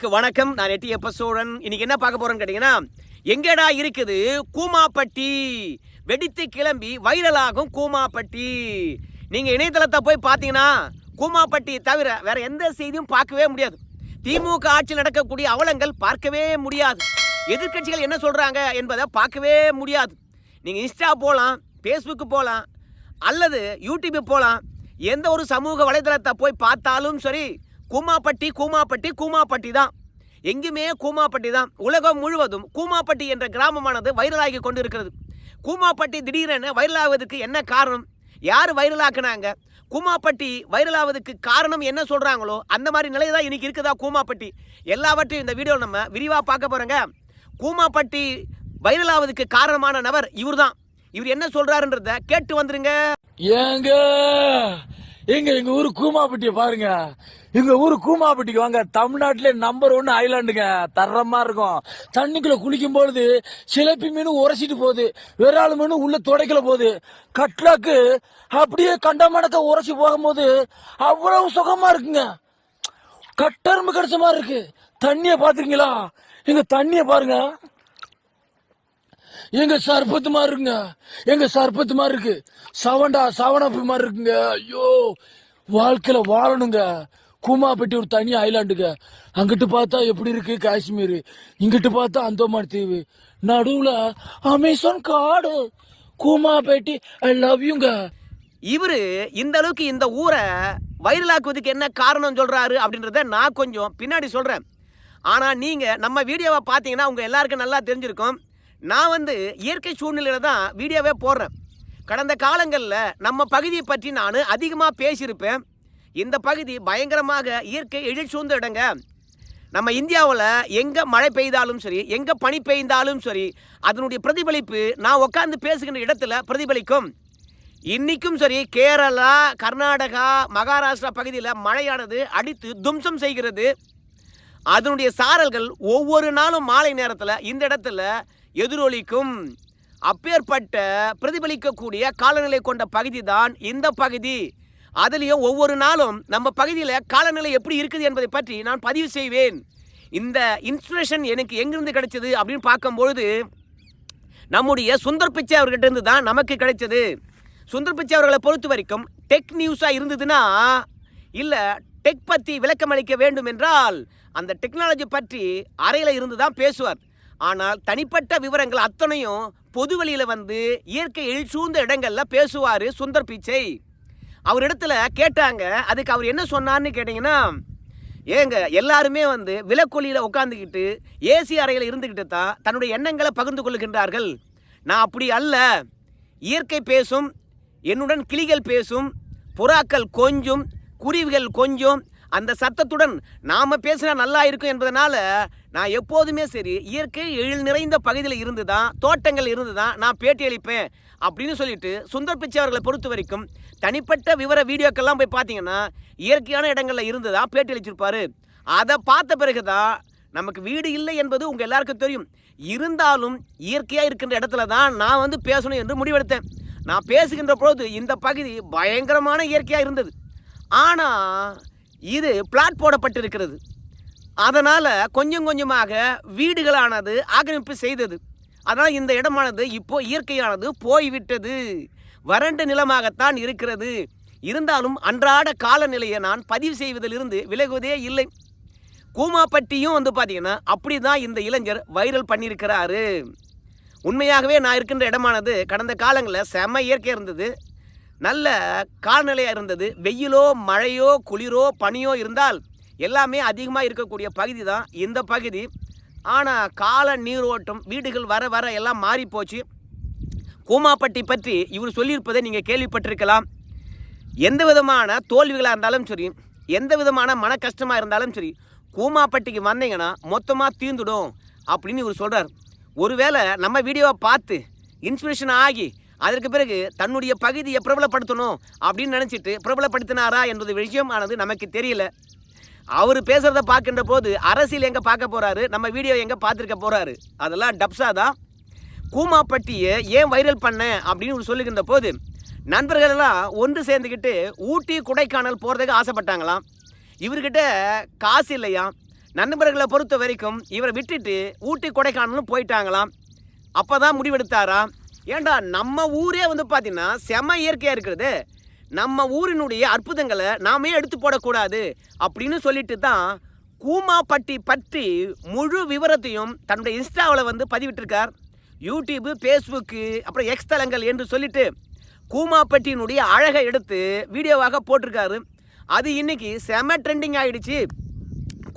நண்பர்களுக்கு வணக்கம். நான் எட்டி எப்ப சோழன் இன்னைக்கு என்ன பார்க்க போறேன்னு கேட்டீங்கன்னா எங்கடா இருக்குது? கூமாப்பட்டி. வெடித்து கிளம்பி வைரலாகும் கூமாப்பட்டி. நீங்க இணையதளத்தை போய் பார்த்தீங்கன்னா கூமாப்பட்டி தவிர வேற எந்த செய்தியும் பார்க்கவே முடியாது. திமுக ஆட்சியில் நடக்கக்கூடிய அவலங்கள் பார்க்கவே முடியாது. எதிர்க்கட்சிகள் என்ன சொல்றாங்க என்பதை பார்க்கவே முடியாது. நீங்க இன்ஸ்டா போகலாம் ஃபேஸ்புக்கு போகலாம் அல்லது யூடியூப் போகலாம் எந்த ஒரு சமூக வலைதளத்தை போய் பார்த்தாலும் சரி கூமாப்பட்டி கூமாப்பட்டி கூமாப்பட்டி தான். எங்குமே கூமாப்பட்டி தான். உலகம் முழுவதும் கூமாப்பட்டி என்ற கிராமமானது வைரலாகி கொண்டு இருக்கிறது கூமாப்பட்டி திடீரென வைரலாவதுக்கு என்ன காரணம்? யார் வைரலாக்குனாங்க? கூமாப்பட்டி வைரலாவதுக்கு காரணம் என்ன சொல்கிறாங்களோ அந்த மாதிரி நிலை தான் இன்றைக்கி இருக்குதா கூமாப்பட்டி? எல்லாவற்றையும் இந்த வீடியோவில் நம்ம விரிவாக பார்க்க போகிறோங்க கூமாப்பட்டி வைரலாவதுக்கு காரணமான நபர் இவர் தான் இவர் என்ன சொல்கிறாருன்றத கேட்டு வந்துருங்க. ஏங்க எங்க எங்க ஊரு கூமாப்பட்டியை பாருங்க. எங்க ஊரு கூமாப்பட்டிக்கு வாங்க. தமிழ்நாட்டிலே நம்பர் ஒன்னு ஐலாண்டுங்க தரமா இருக்கும். தண்ணிக்குள்ள குளிக்கும் பொழுது சிலப்பி மீன் உரைச்சிட்டு போகுது. விரால் மீன் உள்ள துடைக்கல போகுது. கட்லாக்கு அப்படியே கண்டமடக்க உரைச்சி போகும்போது அவ்வளவு சுகமா இருக்குங்க. கட்டரும்பு கிடைச்ச மாதிரி இருக்கு. தண்ணியை பாத்துருக்கீங்களா எங்க தண்ணியை பாருங்க. எங்க சர்பத்து மாதிரி இருக்குங்க. எங்க சர்பத்து மாதிரி இருக்கு. சவண்டா சவனப்பு மாதிரி இருக்குங்க. ஐயோ வாழ்க்கையில வாழணுங்க. கூமாப்பட்டி ஒரு தனி ஐலாண்டுங்க. அங்கிட்டு பார்த்தா எப்படி இருக்கு காஷ்மீர்? இங்கிட்டு பார்த்தா அந்தோமான் தீவு. நடுவுல அமேசான் காடு. கூமாப்பேட்டி ஐ லவ் யூங்க இவரு இந்த அளவுக்கு இந்த ஊரை வைரலாக்குவதுக்கு என்ன காரணம் சொல்றாரு அப்படின்றத நான் கொஞ்சம் பின்னாடி சொல்றேன். ஆனா நீங்க நம்ம வீடியோவை பார்த்தீங்கன்னா உங்க எல்லாருக்கும் நல்லா தெரிஞ்சிருக்கும். நான் வந்து இயற்கை சூழ்நிலையில தான் வீடியோவே போடுறேன். கடந்த காலங்களில் நம்ம பகுதியை பற்றி நான் அதிகமாக பேசியிருப்பேன். இந்த பகுதி பயங்கரமாக இயற்கை எழில் சூழ்ந்த இடங்க. நம்ம இந்தியாவில் எங்கே மழை பெய்தாலும் சரி எங்கே பனி பெய்ந்தாலும் சரி அதனுடைய பிரதிபலிப்பு நான் உட்காந்து பேசுகின்ற இடத்துல பிரதிபலிக்கும். இன்றைக்கும் சரி கேரளா கர்நாடகா மகாராஷ்டிரா பகுதியில் மழையானது அடித்து தும்சம் செய்கிறது. அதனுடைய சாரல்கள் ஒவ்வொரு நாளும் மாலை நேரத்தில் இந்த இடத்துல எதிரொலிக்கும் அப்பேற்பட்ட பிரதிபலிக்கக்கூடிய காலநிலை கொண்ட பகுதி தான் இந்த பகுதி. அதுலேயும் ஒவ்வொரு நாளும் நம்ம பகுதியில் காலநிலை எப்படி இருக்குது என்பதை பற்றி நான் பதிவு செய்வேன். இந்த இன்ஸ்பிரேஷன் எனக்கு எங்கிருந்து கிடைச்சது அப்படின்னு பார்க்கும்பொழுது நம்முடைய சுந்தர் பிச்சை அவர்கிட்டருந்து தான் நமக்கு கிடைச்சது. சுந்தர் பிச்சை அவர்களை பொறுத்த வரைக்கும் டெக் நியூஸாக இருந்ததுன்னா இல்லை டெக் பற்றி விளக்கம் அளிக்க வேண்டும் என்றால் அந்த டெக்னாலஜி பற்றி அறையில் இருந்து தான் பேசுவார். ஆனால் தனிப்பட்ட விவரங்கள் அத்தனையும் பொது வெளியில் வந்து இயற்கை எழுச்சூழ்ந்த இடங்களில் இடங்கள்ல பேசுவார் சுந்தர் பிச்சை. அவரிடத்துல கேட்டாங்க அதுக்கு அவர் என்ன சொன்னார்னு கேட்டிங்கன்னா ஏங்க எல்லாருமே வந்து விலக்கொலியில் உட்காந்துக்கிட்டு ஏசி அறையில் இருந்துக்கிட்டு தான் தன்னுடைய எண்ணங்களை பகிர்ந்து கொள்கின்றார்கள். நான் அப்படி அல்ல. இயற்கை பேசும் என்னுடன் கிளிகள் பேசும் புறாக்கள் கொஞ்சம் குருவிகள் கொஞ்சம் அந்த சத்தத்துடன் நாம் பேசினா நல்லா இருக்கும் என்பதனால நான் எப்போதுமே சரி இயற்கை எழில் நிறைந்த பகுதியில் இருந்து தான் தோட்டங்கள் இருந்து தான் நான் பேட்டி அளிப்பேன் அப்படின்னு சொல்லிட்டு சுந்தர் பிச்சை அவர்களை பொறுத்த வரைக்கும் தனிப்பட்ட விவர வீடியோக்கெல்லாம் போய் பார்த்தீங்கன்னா இயற்கையான இடங்களில் இருந்து தான் பேட்டி அளிச்சிருப்பார். அதை பார்த்த பிறகு தான் நமக்கு வீடு இல்லை என்பது உங்கள் எல்லாருக்கும் தெரியும். இருந்தாலும் இயற்கையாக இருக்கின்ற இடத்துல தான் நான் வந்து பேசணும் என்று முடிவெடுத்தேன். நான் பேசுகின்ற பொழுது இந்த பகுதி பயங்கரமான இயற்கையாக இருந்தது. ஆனால் இது பிளாட் போடப்பட்டிருக்கிறது. அதனால் கொஞ்சம் கொஞ்சமாக வீடுகளானது ஆக்கிரமிப்பு செய்தது. அதனால் இந்த இடமானது இப்போ இயற்கையானது போய்விட்டது. வறண்ட நிலமாகத்தான் இருக்கிறது. இருந்தாலும் அன்றாட காலநிலையை நான் பதிவு செய்வதிலிருந்து விலகுவதே இல்லை. கூமாப்பட்டியும் வந்து பார்த்தீங்கன்னா அப்படி தான் இந்த இளைஞர் வைரல் பண்ணியிருக்கிறாரு. உண்மையாகவே நான் இருக்கின்ற இடமானது கடந்த காலங்களில் செம இயற்கை இருந்தது. நல்ல காலநிலையாக இருந்தது. வெயிலோ மழையோ குளிரோ பனியோ இருந்தால் எல்லாமே அதிகமாக இருக்கக்கூடிய பகுதி தான் இந்த பகுதி. ஆனால் கால நீரோட்டம் வீடுகள் வர வர எல்லாம் மாறி போச்சு. கூமாப்பட்டி பற்றி இவர் சொல்லியிருப்பதை நீங்கள் கேள்விப்பட்டிருக்கலாம். எந்த விதமான தோல்விகளாக இருந்தாலும் சரி எந்த விதமான மன கஷ்டமாக இருந்தாலும் சரி கூமாப்பட்டிக்கு வந்தீங்கன்னா மொத்தமாக தீர்ந்துடும் அப்படின்னு இவர் சொல்கிறார் ஒருவேளை நம்ம வீடியோவை பார்த்து இன்ஸ்பிரேஷன் ஆகி அதற்கு பிறகு தன்னுடைய பகுதியை பிரபலப்படுத்தணும் அப்படின்னு நினச்சிட்டு பிரபலப்படுத்தினாரா என்பது விஷயமானது நமக்கு தெரியல. அவர் பேசுகிறத பார்க்கின்ற போது அரசியல் எங்கே பார்க்க போகிறாரு நம்ம வீடியோ எங்கே பார்த்துருக்க போகிறாரு அதெல்லாம் டப்ஸா தான். கூமாப்பட்டியை ஏன் வைரல் பண்ண அப்படின்னு இவர் சொல்லுகின்ற போது நண்பர்களெல்லாம் ஒன்று சேர்ந்துக்கிட்டு ஊட்டி கொடைக்கானல் போகிறதுக்கு ஆசைப்பட்டாங்களாம். இவர்கிட்ட காசு இல்லையாம் நண்பர்களை பொறுத்த வரைக்கும் இவரை விட்டுட்டு ஊட்டி கொடைக்கானலும் போயிட்டாங்களாம். அப்போ தான் முடிவெடுத்தாராம் ஏண்டா நம்ம ஊரே வந்து பார்த்தீங்கன்னா செம இயற்கையாக இருக்கிறது. நம்ம ஊரினுடைய அற்புதங்களை நாமே எடுத்து போடக்கூடாது அப்படின்னு சொல்லிட்டு தான் கூமாப்பட்டி பற்றி முழு விவரத்தையும் தன்னுடைய இன்ஸ்டாவில் வந்து பதிவிட்டிருக்கார். யூடியூப்பு ஃபேஸ்புக்கு அப்புறம் எக்ஸ் தளங்கள் என்று சொல்லிட்டு கூமாப்பட்டியினுடைய அழகை எடுத்து வீடியோவாக போட்டிருக்காரு. அது இன்னைக்கு செம ட்ரெண்டிங் ஆகிடுச்சு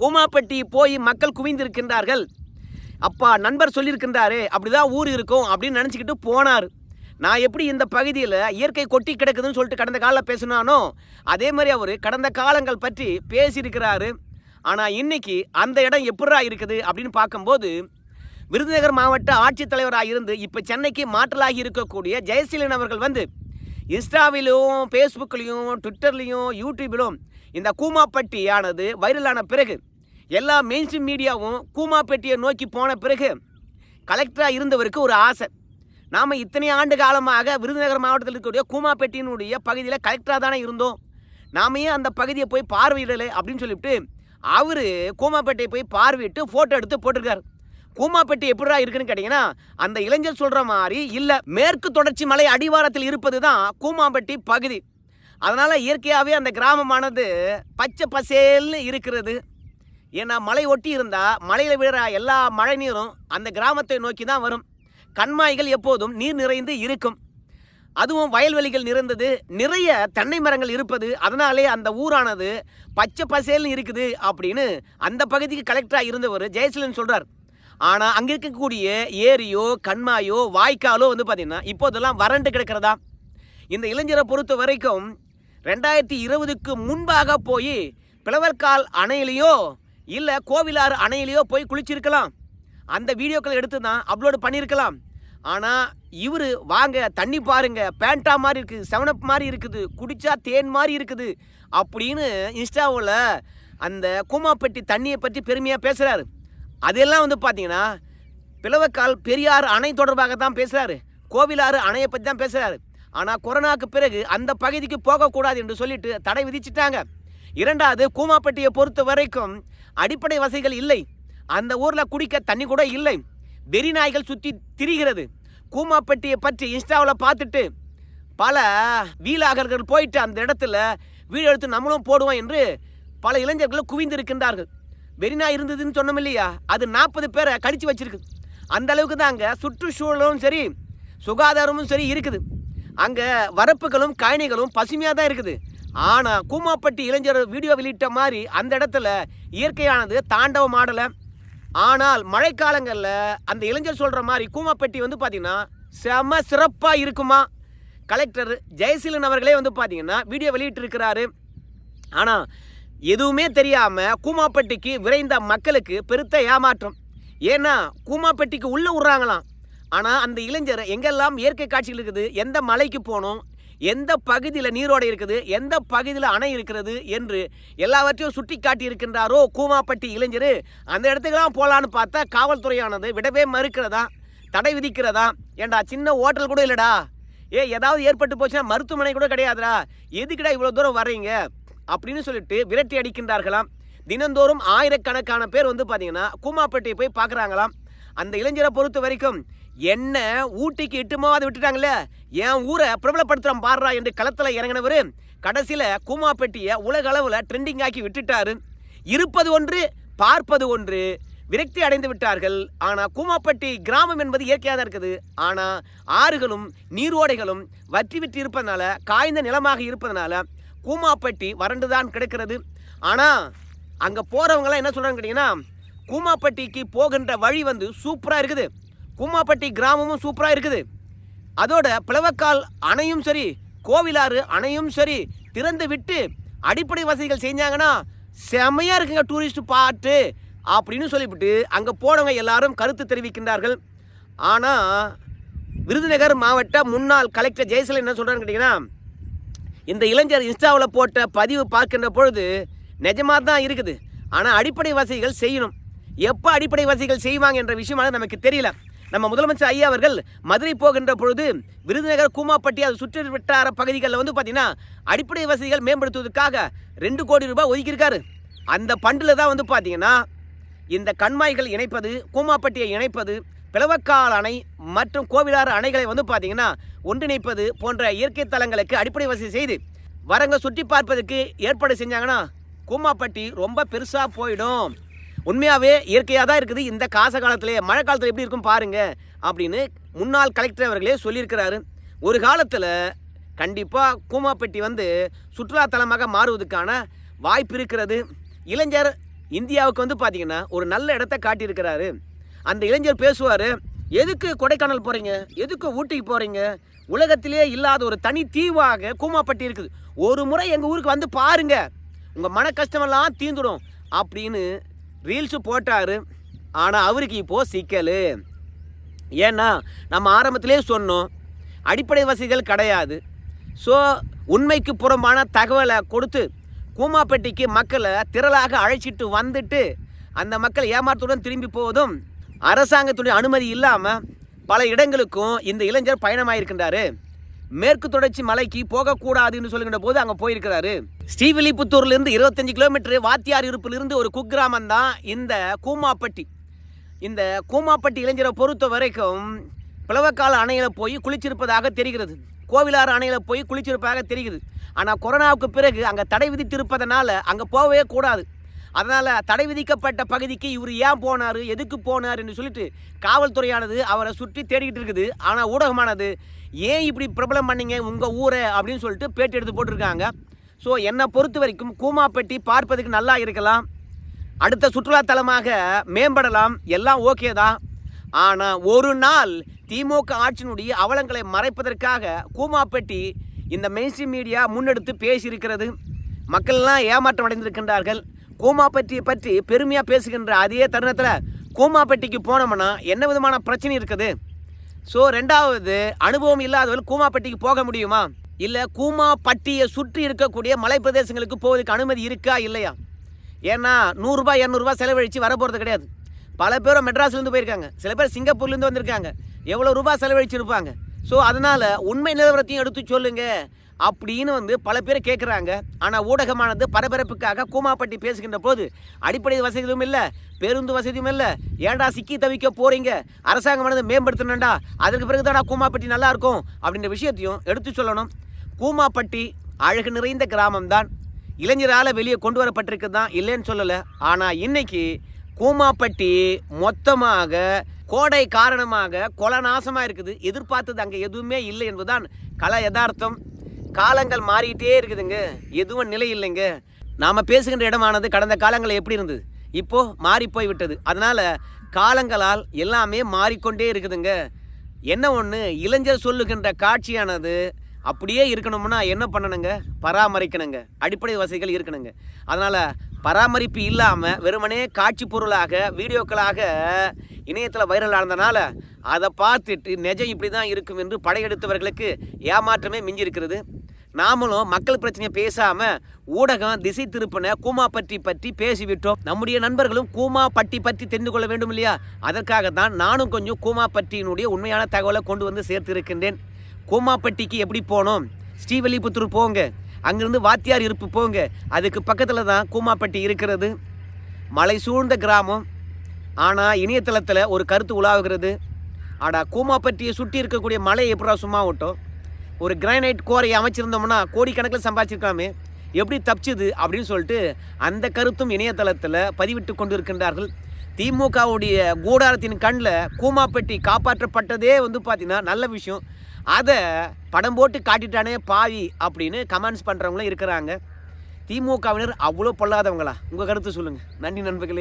கூமாப்பட்டி போய் மக்கள் குவிந்திருக்கின்றார்கள். அப்பா நண்பர் சொல்லியிருக்கின்றாரு அப்படிதான் ஊர் இருக்கும் அப்படின்னு நினச்சிக்கிட்டு போனார். நான் எப்படி இந்த பகுதியில் இயற்கை கொட்டி கிடக்குதுன்னு சொல்லிட்டு கடந்த காலில் பேசினானோ அதே மாதிரி அவர் கடந்த காலங்கள் பற்றி பேசியிருக்கிறாரு. ஆனால் இன்னைக்கு அந்த இடம் எப்படா இருக்குது அப்படின்னு பார்க்கும்போது விருதுநகர் மாவட்ட ஆட்சித்தலைவராக இருந்து இப்போ சென்னைக்கு மாற்றலாகி இருக்கக்கூடிய ஜெயசீலன் அவர்கள் வந்து இன்ஸ்டாவிலும் ஃபேஸ்புக்லேயும் ட்விட்டர்லேயும் யூடியூபிலும் இந்த கூமாப்பட்டியானது வைரலான பிறகு எல்லா மெயின்ஸ்ட்ரீம் மீடியாவும் கூமாப்பட்டியை நோக்கி போன பிறகு கலெக்டராக இருந்தவருக்கு ஒரு ஆசை. நாம் இத்தனை ஆண்டு காலமாக விருதுநகர் மாவட்டத்தில் இருக்கக்கூடிய கூமாப்பட்டியினுடைய பகுதியில் கலெக்டராக தானே இருந்தோம். நாம ஏன் அந்த பகுதியை போய் பார்வையிடலை அப்படின்னு சொல்லிவிட்டு அவர் கூமாப்பேட்டையை போய் பார்வையிட்டு ஃபோட்டோ எடுத்து போட்டிருக்காரு. கூமாப்பேட்டை எப்படிடா இருக்குன்னு கேட்டிங்கன்னா அந்த இளைஞர் சொல்கிற மாதிரி இல்லை மேற்கு தொடர்ச்சி மலை அடிவாரத்தில் இருப்பது தான் கூமாப்பட்டி பகுதி. அதனால் இயற்கையாகவே அந்த கிராமமானது பச்சை பசேல்னு இருக்கிறது. ஏன்னா மலை ஒட்டி இருந்தால் மலையில் விழுற எல்லா மழை நீரும் அந்த கிராமத்தை நோக்கி தான் வரும். கண்மாய்கள் எப்போதும் நீர் நிறைந்து இருக்கும். அதுவும் வயல்வெளிகள் நிறைந்தது. நிறைய தென்னை மரங்கள் இருப்பது. அதனாலே அந்த ஊரானது பச்சை பசேல்னு இருக்குது அப்படின்னு அந்த பகுதிக்கு கலெக்டராக இருந்தவர் ஜெயசீலன் சொல்கிறார் ஆனால் அங்கே இருக்கக்கூடிய ஏரியோ கண்மாயோ வாய்க்காலோ வந்து பார்த்திங்கன்னா இப்போதெல்லாம் வறண்டு கிடக்கிறதா? இந்த இளைஞரை பொறுத்த வரைக்கும் ரெண்டாயிரத்தி இருபதுக்கு முன்பாக போய் பிளவர்கால் அணையிலையோ இல்லை கோவிலாறு அணையிலையோ போய் குளிச்சிருக்கலாம். அந்த வீடியோக்களை எடுத்து தான் அப்லோடு பண்ணியிருக்கலாம் ஆனால் இவர் வாங்க தண்ணி பாருங்க பேண்டா மாதிரி இருக்குது செவனப் மாதிரி இருக்குது குடிச்சா தேன் மாதிரி இருக்குது அப்படின்னு இன்ஸ்டாவில் அந்த கூமாப்பட்டி தண்ணியை பற்றி பெருமையாக பேசுகிறாரு அதெல்லாம் வந்து பார்த்தீங்கன்னா பிளவக்கால் பெரியார் அணை தொடர்பாக தான் பேசுகிறாரு கோவிலாறு அணையை பற்றி தான் பேசுகிறாரு ஆனால் கொரோனாக்கு பிறகு அந்த பகுதிக்கு போகக்கூடாது என்று சொல்லிட்டு தடை விதிச்சிட்டாங்க. இரண்டாவது கூமாப்பட்டியை பொறுத்த வரைக்கும் அடிப்படை வசதிகள் இல்லை. அந்த ஊரில் குடிக்க தண்ணி கூட இல்லை. வெறி நாய்கள் சுற்றி திரிகிறது. கூமாப்பட்டியை பற்றி இன்ஸ்டாவில் பார்த்துட்டு பல வீலாகர்கள் போயிட்டு அந்த இடத்துல வீடு எடுத்து நம்மளும் போடுவோம் என்று பல இளைஞர்கள் குவிந்திருக்கின்றார்கள். வெறிநாய் இருந்ததுன்னு சொன்னோம் இல்லையா? அது நாற்பது பேரை கடிச்சு வச்சிருக்கு. அந்த அளவுக்கு தான் அங்கே சுற்றுச்சூழலும் சரி சுகாதாரமும் சரி இருக்குது. அங்கே வரப்புகளும் காயணிகளும் பசுமையாக தான் இருக்குது. ஆனால் கூமாப்பட்டி இளைஞர் வீடியோ வெளியிட்ட மாதிரி அந்த இடத்துல இயற்கையானது தாண்டவம் ஆடலை. ஆனால் மழைக்காலங்களில் அந்த இளைஞர் சொல்கிற மாதிரி கூமாப்பட்டி வந்து பார்த்திங்கன்னா செம சிறப்பாக இருக்குமா? கலெக்டர் ஜெயசீலன் அவர்களே வந்து பார்த்திங்கன்னா வீடியோ வெளியிட்டிருக்கிறாரு. ஆனால் எதுவுமே தெரியாமல் கூமாப்பட்டிக்கு விரைந்த மக்களுக்கு பெருத்த ஏமாற்றம். ஏன்னா கூமாப்பட்டிக்கு உள்ளே விட்றாங்களாம் ஆனால் அந்த இளைஞர் எங்கெல்லாம் இயற்கை காட்சிகள் இருக்குது எந்த மலைக்கு போகணும் எந்த பகுதியில் நீரோடை இருக்குது எந்த பகுதியில் அணை இருக்கிறது என்று எல்லாவற்றையும் சுட்டி காட்டியிருக்கின்றாரோ கூமாப்பட்டி இளைஞர் அந்த இடத்துக்கெல்லாம் போகலான்னு பார்த்தா காவல்துறையானது விடவே மறுக்கிறதா? தடை விதிக்கிறதா? ஏண்டா சின்ன ஹோட்டல் கூட இல்லைடா. ஏ ஏதாவது ஏற்பட்டு போச்சுன்னா மருத்துவமனை கூட கிடையாதுடா. எதுக்குடா இவ்வளோ தூரம் வர்றீங்க? அப்படின்னு சொல்லிட்டு விரட்டி அடிக்கின்றார்களாம். தினந்தோறும் ஆயிரக்கணக்கான பேர் வந்து பார்த்தீங்கன்னா கூமாப்பட்டியை போய் பார்க்குறாங்களாம். அந்த இளைஞரை பொறுத்த வரைக்கும் என்ன ஊட்டிக்கு எட்டுமாவது விட்டுட்டாங்களே? என் ஊரை பிரபலப்படுத்துறான் பாடுறா என்று களத்தில் இறங்கினவர் கடைசியில் கூமாப்பட்டியை உலக அளவில் ட்ரெண்டிங் ஆக்கி விட்டுட்டாரு. இருப்பது ஒன்று பார்ப்பது ஒன்று. விரக்தி அடைந்து விட்டார்கள். ஆனால் கூமாப்பட்டி கிராமம் என்பது இயற்கையாக தான் இருக்குது. ஆனால் ஆறுகளும் நீரோடைகளும் வற்றி விட்டு இருப்பதனால காய்ந்த நிலமாக இருப்பதனால கூமாப்பட்டி வறண்டுதான் கிடக்கிறது. ஆனால் அங்கே போகிறவங்களாம் என்ன சொல்கிறாங்க கேட்டிங்கன்னா கூமாப்பட்டிக்கு போகின்ற வழி வந்து சூப்பராக இருக்குது. கூமாப்பட்டி கிராமமும் சூப்பராக இருக்குது. அதோட பிளவக்கால் அணையும் சரி கோவிலாறு அணையும் சரி திறந்து விட்டு அடிப்படை வசதிகள் செஞ்சாங்கன்னா செமையாக இருக்குங்க டூரிஸ்ட் பாட்டு அப்படின்னு சொல்லிவிட்டு அங்கே போனவங்க எல்லாரும் கருத்து தெரிவிக்கின்றார்கள். ஆனால் விருதுநகர் மாவட்ட முன்னாள் கலெக்டர் ஜெயசீலன் என்ன சொல்கிறான்னு கேட்டிங்கன்னா இந்த இளைஞர் இன்ஸ்டாவில் போட்ட பதிவு பார்க்கின்ற பொழுது நிஜமாக தான் இருக்குது. ஆனால் அடிப்படை வசதிகள் செய்யணும். எப்போ அடிப்படை வசதிகள் செய்வாங்க என்ற விஷயமானது நமக்கு தெரியல. நம்ம முதலமைச்சர் ஐயா அவர்கள் மதுரை போகின்ற பொழுது விருதுநகர் கூமாப்பட்டி அது சுற்று வட்டார பகுதிகளில் வந்து பார்த்தீங்கன்னா அடிப்படை வசதிகள் மேம்படுத்துவதற்காக ரெண்டு கோடி ரூபாய் ஒதுக்கியிருக்காரு. அந்த பண்டில் தான் வந்து பார்த்தீங்கன்னா இந்த கண்மாய்கள் இணைப்பது கூமாப்பட்டியை இணைப்பது பிளவக்கால் அணை மற்றும் கோவிலாறு அணைகளை வந்து பார்த்தீங்கன்னா ஒன்றிணைப்பது போன்ற இயற்கை தலங்களுக்கு அடிப்படை வசதி செய்து வரங்க சுற்றி பார்ப்பதற்கு ஏற்பாடு செஞ்சாங்கன்னா கூமாப்பட்டி ரொம்ப பெருசாக போயிடும். உண்மையாகவே இயற்கையாக தான் இருக்குது. இந்த காச காலத்திலே மழை காலத்தில் எப்படி இருக்கும் பாருங்க அப்படின்னு முன்னாள் கலெக்டர் அவர்களே சொல்லியிருக்கிறாரு. ஒரு காலத்தில் கண்டிப்பாக கூமாப்பட்டி வந்து சுற்றுலாத்தலமாக மாறுவதற்கான வாய்ப்பு இருக்கிறது. இளைஞர் இந்தியாவுக்கு வந்து பார்த்தீங்கன்னா ஒரு நல்ல இடத்த காட்டியிருக்கிறாரு. அந்த இளைஞர் பேசுவார் எதுக்கு கொடைக்கானல் போகிறீங்க எதுக்கு ஊட்டிக்கு போகிறீங்க உலகத்திலே இல்லாத ஒரு தனி தீவாக கூமாப்பட்டி இருக்குது. ஒரு முறை எங்கள் ஊருக்கு வந்து பாருங்க. உங்கள் மன கஷ்டமெல்லாம் தீந்துடும். அப்படின்னு ரீல்ஸு போட்டார். ஆனால் அவருக்கு இப்போது சிக்கல். ஏன்னா நம்ம ஆரம்பத்திலே சொன்னோம் அடிப்படை வசதிகள் கிடையாது. ஸோ உண்மைக்கு புறம்பான தகவலை கொடுத்து கூமாப்பட்டிக்கு மக்களை திரளாக அழைச்சிட்டு வந்துட்டு அந்த மக்கள் ஏமாற்றத்துடன் திரும்பி போவதும் அரசாங்கத்துடைய அனுமதி இல்லாமல் பல இடங்களுக்கும் இந்த இளைஞர் பயணமாயிருக்கின்றாரு. மேற்கு தொடர்ச்சி மலைக்கு போகக்கூடாதுன்னு சொல்லுகின்ற போது அங்கே போயிருக்கிறாரு. ஸ்ரீவில்லிபுத்தூர்லேருந்து இருபத்தஞ்சு கிலோமீட்டர் வாத்தியார் இருப்பிலிருந்து ஒரு குக்கிராமம் தான் இந்த கூமாப்பட்டி. இந்த கூமாப்பட்டி இளைஞரை பொறுத்த வரைக்கும் பிளவக்கால அணையில் போய் குளிச்சிருப்பதாக தெரிகிறது. கோவிலாறு அணையில் போய் குளிச்சிருப்பதாக தெரிகிறது. ஆனால் கொரோனாவுக்கு பிறகு அங்கே தடை விதித்திருப்பதனால அங்கே போகவே கூடாது. அதனால் தடை விதிக்கப்பட்ட பகுதிக்கு இவர் ஏன் போனார் எதுக்கு போனார் என்று சொல்லிட்டு காவல்துறையானது அவரை சுற்றி தேடிக்கிட்டு இருக்குது. ஆனால் ஊடகமானது ஏன் இப்படி பிரபலம் பண்ணீங்க உங்கள் ஊரை? அப்படின்னு சொல்லிட்டு பேட்டி எடுத்து போட்டிருக்காங்க. ஸோ என்னை பொறுத்த வரைக்கும் கூமாப்பட்டி பார்ப்பதுக்கு நல்லா இருக்கலாம். அடுத்த சுற்றுலாத்தலமாக மேம்படலாம். எல்லாம் ஓகே தான். ஆனால் ஒரு நாள் திமுக ஆட்சியினுடைய அவலங்களை மறைப்பதற்காக கூமாப்பட்டி இந்த மெயின்ஸ்ட்ரீம் மீடியா முன்னெடுத்து பேசியிருக்கிறது. மக்கள்லாம் ஏமாற்றம் அடைந்திருக்கின்றார்கள். கூமாப்பட்டியை பற்றி பெருமையாக பேசுகின்ற அதே தருணத்தில் கூமாப்பட்டிக்கு போனோம்னா என்ன விதமான பிரச்சனை இருக்குது? ஸோ ரெண்டாவது அனுபவம் இல்லாதவர்கள் கூமாப்பட்டிக்கு போக முடியுமா? இல்லை கூமாப்பட்டியை சுற்றி இருக்கக்கூடிய மலைப்பிரதேசங்களுக்கு போவதற்கு அனுமதி இருக்கா இல்லையா? ஏன்னா நூறுரூபா இரநூறுபா செலவழித்து வர போகிறது கிடையாது. பல பேரும் மெட்ராஸ்லேருந்து போயிருக்காங்க. சில பேர் சிங்கப்பூர்லேருந்து வந்திருக்காங்க. எவ்வளோ ரூபாய் செலவழிச்சிருப்பாங்க. ஸோ அதனால் உண்மை நிலவரத்தையும் எடுத்து சொல்லுங்க அப்படின்னு வந்து பல பேர் கேட்குறாங்க ஆனால் ஊடகமானது பரபரப்புக்காக கூமாப்பட்டி பேசுகின்ற போது அடிப்படை வசதியும் இல்லை பேருந்து வசதியும் இல்லை. ஏன்டா சிக்கி தவிக்க போகிறீங்க அரசாங்கமானது மேம்படுத்தணும்டா. அதற்கு பிறகு தான்டா கூமாப்பட்டி நல்லாயிருக்கும் அப்படின்ற விஷயத்தையும் எடுத்து சொல்லணும். கூமாப்பட்டி அழகு நிறைந்த கிராமம்தான். இளைஞரால் வெளியே கொண்டு வரப்பட்டிருக்கு தான் இல்லைன்னு சொல்லலை. ஆனால் இன்றைக்கி கூமாப்பட்டி மொத்தமாக கோடை காரணமாக கொலநாசமாக இருக்குது. எதிர்பார்த்தது அங்கே எதுவுமே இல்லை என்பதுதான் கல யதார்த்தம். காலங்கள் மாறிக்கிட்டே இருக்குதுங்க. எதுவும் நிலை இல்லைங்க. நாம் பேசுகின்ற இடமானது கடந்த காலங்களில் எப்படி இருந்தது? இப்போ மாறி போய்விட்டது அதனால் காலங்களால் எல்லாமே மாறிக்கொண்டே இருக்குதுங்க. என்ன ஒன்று இளைஞர் சொல்லுகின்ற காட்சியானது அப்படியே இருக்கணும்னா என்ன பண்ணணுங்க? பராமரிக்கணுங்க. அடிப்படை வசதிகள் இருக்கணுங்க. அதனால் பராமரிப்பு இல்லாமல் வெறுமனே காட்சி பொருளாக வீடியோக்களாக இணையத்தில் வைரல் ஆனதுனால அதை பார்த்துட்டு நிஜம் இப்படி தான் இருக்கும் என்று படையெடுத்தவர்களுக்கு ஏமாற்றமே மிஞ்சிருக்கிறது நாமளும் மக்கள் பிரச்சனையை பேசாமல் ஊடகம் திசை திருப்பின கூமாப்பட்டி பற்றி பேசிவிட்டோம். நம்முடைய நண்பர்களும் கூமாப்பட்டி பற்றி தெரிந்து கொள்ள வேண்டும் இல்லையா? அதற்காக தான் நானும் கொஞ்சம் கூமாப்பட்டியினுடைய உண்மையான தகவலை கொண்டு வந்து சேர்த்து இருக்கின்றேன் கூமாப்பட்டிக்கு எப்படி போனோம்? ஸ்ரீவல்லிபுத்தூர் போங்க. அங்கிருந்து வாத்தியார் இருப்பு போங்க. அதுக்கு பக்கத்தில் தான் கூமாப்பட்டி இருக்கிறது. மலை சூழ்ந்த கிராமம். ஆனால் இணையதளத்தில் ஒரு கருத்து உலாவுகிறது. ஆடா கூமாப்பட்டியை சுற்றி இருக்கக்கூடிய மலை எப்படா சும்மா விட்டோம் ஒரு கிரானைட் கோரையை அமைச்சிருந்தோம்னா கோடிக்கணக்கில் சம்பாதிச்சிருக்காமே எப்படி தப்பிச்சுது அப்படின்னு சொல்லிட்டு அந்த கருத்தும் இணையதளத்தில் பதிவிட்டு கொண்டு இருக்கின்றார்கள் திமுகவுடைய கூடாரத்தின் கண்ணில் கூமாப்பட்டி காப்பாற்றப்பட்டதே வந்து பார்த்திங்கன்னா நல்ல விஷயம். அதை படம் போட்டு காட்டிட்டானே பாவி அப்படின்னு கமெண்ட்ஸ் பண்ணுறவங்களும் இருக்கிறாங்க. திமுகவினர் அவ்வளோ பொல்லாதவங்களா? உங்கள் கருத்து சொல்லுங்கள் நன்றி நண்பர்களே.